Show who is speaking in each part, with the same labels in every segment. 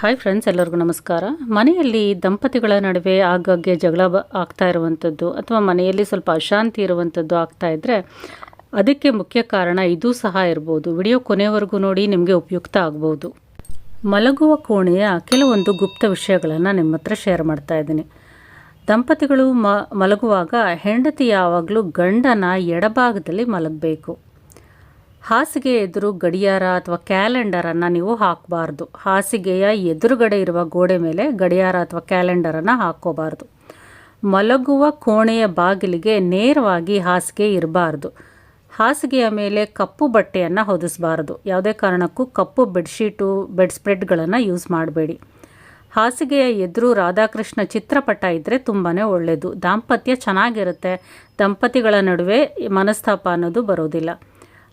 Speaker 1: Hi friends ಎಲ್ಲರಿಗೂ ನಮಸ್ಕಾರ. ಮನೆಯಲ್ಲಿ ದಂಪತಿಗಳ ನಡುವೆ ಆಗಾಗ್ಗೆ ಜಗಳ ಆಗ್ತಾ ಇರುವಂಥದ್ದು ಅಥವಾ ಮನೆಯಲ್ಲಿ ಸ್ವಲ್ಪ ಅಶಾಂತಿ ಇರುವಂಥದ್ದು ಆಗ್ತಾ ಇದ್ದರೆ ಅದಕ್ಕೆ ಮುಖ್ಯ ಕಾರಣ ಇದು ಸಹ ಇರ್ಬೋದು. ವಿಡಿಯೋ ಕೊನೆವರೆಗೂ ನೋಡಿ ನಿಮಗೆ ಉಪಯುಕ್ತ ಆಗ್ಬೋದು. ಮಲಗುವ ಕೋಣೆಯ ಕೆಲವೊಂದು ಗುಪ್ತ ವಿಷಯಗಳನ್ನು ನಿಮ್ಮ ಹತ್ರ ಶೇರ್ ಮಾಡ್ತಾ ಇದ್ದೀನಿ. ದಂಪತಿಗಳು ಮಲಗುವಾಗ ಹೆಂಡತಿ ಯಾವಾಗಲೂ ಗಂಡನ ಎಡಭಾಗದಲ್ಲಿ ಮಲಗಬೇಕು. ಹಾಸಿಗೆ ಎದುರು ಗಡಿಯಾರ ಅಥವಾ ಕ್ಯಾಲೆಂಡರನ್ನು ನೀವು ಹಾಕಬಾರ್ದು. ಹಾಸಿಗೆಯ ಎದುರುಗಡೆ ಇರುವ ಗೋಡೆ ಮೇಲೆ ಗಡಿಯಾರ ಅಥವಾ ಕ್ಯಾಲೆಂಡರನ್ನು ಹಾಕೋಬಾರ್ದು ಮಲಗುವ ಕೋಣೆಯ ಬಾಗಿಲಿಗೆ ನೇರವಾಗಿ ಹಾಸಿಗೆ ಇರಬಾರ್ದು. ಹಾಸಿಗೆಯ ಮೇಲೆ ಕಪ್ಪು ಬಟ್ಟೆಯನ್ನು ಹೊದಿಸಬಾರ್ದು. ಯಾವುದೇ ಕಾರಣಕ್ಕೂ ಕಪ್ಪು ಬೆಡ್ಶೀಟು, ಬೆಡ್ ಸ್ಪ್ರೆಡ್ಗಳನ್ನು ಯೂಸ್ ಮಾಡಬೇಡಿ. ಹಾಸಿಗೆಯ ಎದುರು ರಾಧಾಕೃಷ್ಣ ಚಿತ್ರಪಟ ಇದ್ದರೆ ತುಂಬಾ ಒಳ್ಳೆಯದು ದಾಂಪತ್ಯ ಚೆನ್ನಾಗಿರುತ್ತೆ. ದಂಪತಿಗಳ ನಡುವೆ ಮನಸ್ತಾಪ ಅನ್ನೋದು ಬರೋದಿಲ್ಲ.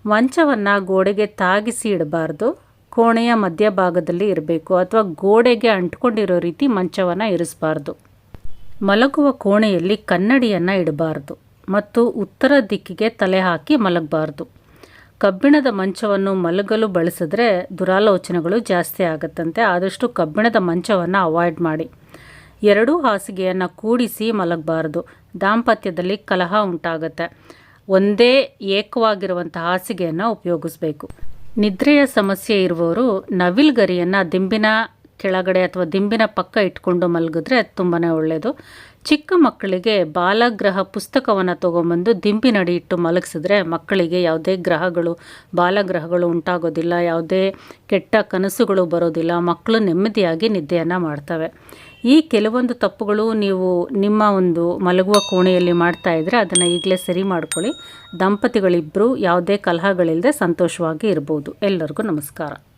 Speaker 1: ಮಂಚವನ್ನು ಗೋಡೆಗೆ ತಾಗಿಸಿ ಇಡಬಾರ್ದು. ಕೋಣೆಯ ಮಧ್ಯಭಾಗದಲ್ಲಿ ಇರಬೇಕು ಅಥವಾ ಗೋಡೆಗೆ ಅಂಟ್ಕೊಂಡಿರೋ ರೀತಿ ಮಂಚವನ್ನು ಇರಿಸಬಾರ್ದು. ಮಲಗುವ ಕೋಣೆಯಲ್ಲಿ ಕನ್ನಡಿಯನ್ನು ಇಡಬಾರ್ದು ಮತ್ತು ಉತ್ತರ ದಿಕ್ಕಿಗೆ ತಲೆ ಹಾಕಿ ಮಲಗಬಾರ್ದು. ಕಬ್ಬಿಣದ ಮಂಚವನ್ನು ಮಲಗಲು ಬಳಸಿದ್ರೆ ದುರಾಲೋಚನೆಗಳು ಜಾಸ್ತಿ ಆಗುತ್ತಂತೆ. ಆದಷ್ಟು ಕಬ್ಬಿಣದ ಮಂಚವನ್ನು ಅವಾಯ್ಡ್ ಮಾಡಿ. ಎರಡೂ ಹಾಸಿಗೆಯನ್ನು ಕೂಡಿಸಿ ಮಲಗಬಾರ್ದು. ದಾಂಪತ್ಯದಲ್ಲಿ ಕಲಹ ಉಂಟಾಗುತ್ತೆ. ಒಂದೇ ಏಕವಾಗಿರುವಂಥ ಹಾಸಿಗೆಯನ್ನು ಉಪಯೋಗಿಸಬೇಕು. ನಿದ್ರೆಯ ಸಮಸ್ಯೆ ಇರುವವರು ನವಿಲ್ ಗರಿಯನ್ನು ದಿಂಬಿನ ಕೆಳಗಡೆ ಅಥವಾ ದಿಂಬಿನ ಪಕ್ಕ ಇಟ್ಕೊಂಡು ಮಲಗಿದ್ರೆ ತುಂಬಾ ಒಳ್ಳೆಯದು ಚಿಕ್ಕ ಮಕ್ಕಳಿಗೆ ಬಾಲಗ್ರಹ ಪುಸ್ತಕವನ್ನು ತೊಗೊಂಬಂದು ದಿಂಬಿನಡಿ ಇಟ್ಟು ಮಲಗಿಸಿದ್ರೆ ಮಕ್ಕಳಿಗೆ ಯಾವುದೇ ಗ್ರಹಗಳು, ಬಾಲಗ್ರಹಗಳು ಉಂಟಾಗೋದಿಲ್ಲ, ಯಾವುದೇ ಕೆಟ್ಟ ಕನಸುಗಳು ಬರೋದಿಲ್ಲ, ಮಕ್ಕಳು ನೆಮ್ಮದಿಯಾಗಿ ನಿದ್ದೆಯನ್ನು ಮಾಡ್ತವೆ. ಈ ಕೆಲವೊಂದು ತಪ್ಪುಗಳು ನೀವು ನಿಮ್ಮ ಒಂದು ಮಲಗುವ ಕೋಣೆಯಲ್ಲಿ ಮಾಡ್ತಾ ಇದ್ದರೆ ಅದನ್ನು ಈಗಲೇ ಸರಿ ಮಾಡ್ಕೊಳ್ಳಿ. ದಂಪತಿಗಳಿಬ್ಬರು ಯಾವುದೇ ಕಲಹಗಳಿಲ್ಲದೆ ಸಂತೋಷವಾಗಿ ಇರ್ಬೋದು. ಎಲ್ಲರಿಗೂ ನಮಸ್ಕಾರ.